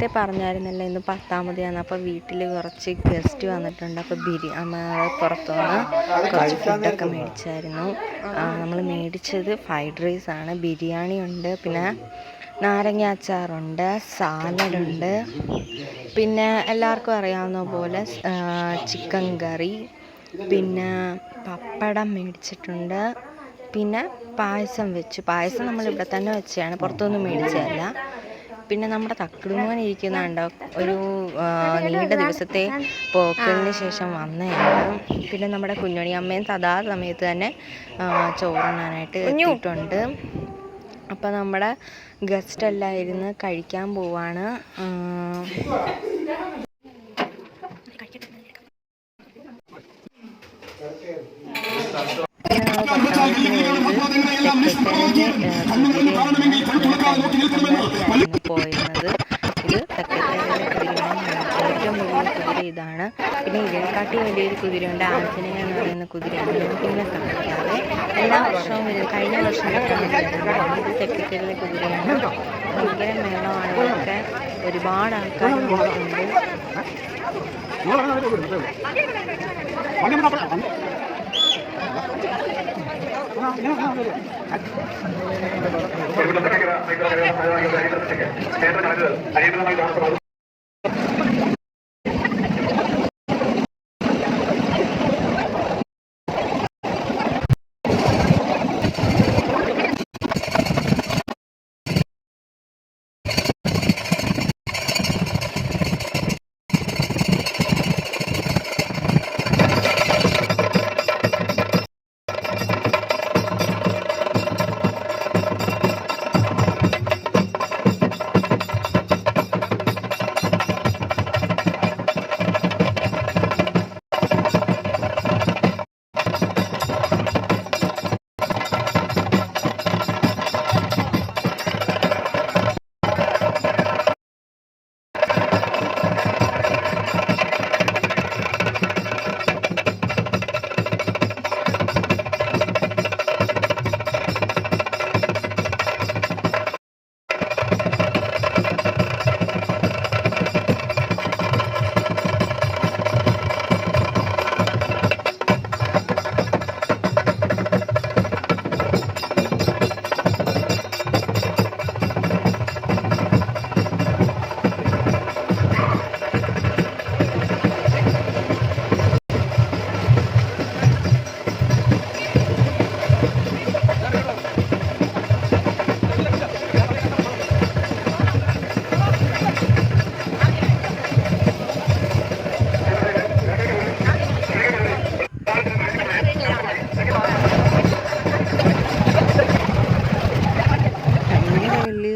നേരത്തെ പറഞ്ഞായിരുന്നല്ലോ ഇന്ന് പത്താമതിയാണ്. അപ്പോൾ വീട്ടിൽ കുറച്ച് ഗസ്റ്റ് വന്നിട്ടുണ്ട്. അപ്പോൾ ബിരിയാണി പുറത്തുനിന്ന് കുറച്ച് ഫുഡൊക്കെ മേടിച്ചായിരുന്നു. നമ്മൾ മേടിച്ചത് ഫ്രൈഡ് റൈസ് ആണ്. ബിരിയാണി ഉണ്ട്. പിന്നെ നാരങ്ങ അച്ചാറുണ്ട് സാലഡുണ്ട് പിന്നെ എല്ലാവർക്കും അറിയാവുന്ന പോലെ ചിക്കൻ കറി പിന്നെ പപ്പടം മേടിച്ചിട്ടുണ്ട്. പിന്നെ പായസം വെച്ചു. പായസം നമ്മൾ ഇവിടെ തന്നെ വെച്ചതാണ്. പുറത്തുനിന്ന് മേടിച്ചതല്ല. പിന്നെ നമ്മുടെ തക്കിടുമോൻ ഇരിക്കുന്നുണ്ടോ ഒരു നീണ്ട ദിവസത്തെ പോക്കലിന് ശേഷം വന്നതാണ് പിന്നെ നമ്മുടെ കുഞ്ഞുണി അമ്മയും സദാ സമയത്ത് തന്നെ ചോറുണ്ണാനായിട്ട് എത്തിയിട്ടുണ്ട് അപ്പോൾ നമ്മുടെ ഗസ്റ്റ് എല്ലാം ഇരുന്ന് കഴിക്കാൻ പോവാണ് പട്ടാളത്തിന് പോയിരുന്നത് ഇത് സെക്രട്ടേറിയറ്റിലെ കുതിരയാണ്. ഏറ്റവും വലിയ കുതിര ഇതാണ്. പിന്നെ ഇതിനെക്കാട്ടി വലിയൊരു കുതിരയുണ്ട്. ആഞ്ജനേയ എന്ന് പറയുന്ന കുതിരയാണ്. പിന്നെ കാണിക്കാതെ എല്ലാ വർഷവും ഇത് കഴിഞ്ഞ വർഷം ഇത് കുതിരയാണ്. ഭയങ്കര മേളമാണ് ഇതൊക്കെ ഒരുപാട് ആൾക്കാർ വന്നിട്ടുണ്ട് ഭയങ്കര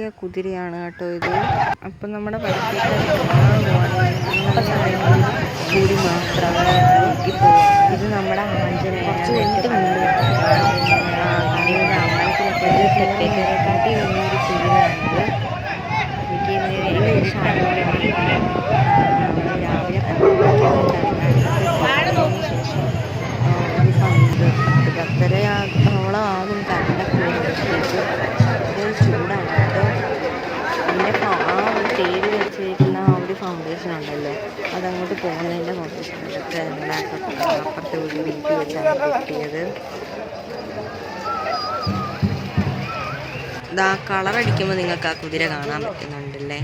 വലിയ കുതിരയാണ് കേട്ടോ ഇത് അപ്പം നമ്മുടെ കൂടി മാത്രമേ ഇപ്പോൾ ഇത് നമ്മുടെ ആഞ്ജനേയ കുറച്ച് കഴിഞ്ഞിട്ട് മുമ്പ് അമ്പലത്തിലൊക്കെ ഒരു സെക്രട്ടറിയെക്കാട്ടി വലിയൊരു കുതിരയാണിത് എനിക്ക് വലിയ ഇഷ്ടമാണ് ഒരു ഉണ്ടല്ലോ. അതങ്ങോട്ട് പോകുന്നതിന്റെ ഞങ്ങളുടെ അപ്പുറത്തെ ഒരു വീട്ടിൽ വെച്ചാണ് കിട്ടിയത് ഇതാ കളർ അടിക്കുമ്പോൾ നിങ്ങൾക്ക് ആ കുതിര കാണാൻ പറ്റുന്നുണ്ടല്ലേ?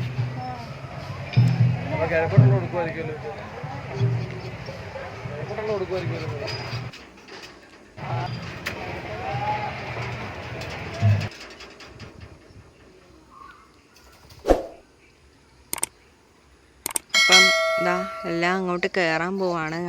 അപ്പം ഇതാ എല്ലാം അങ്ങോട്ട് കയറാൻ പോവാണ്.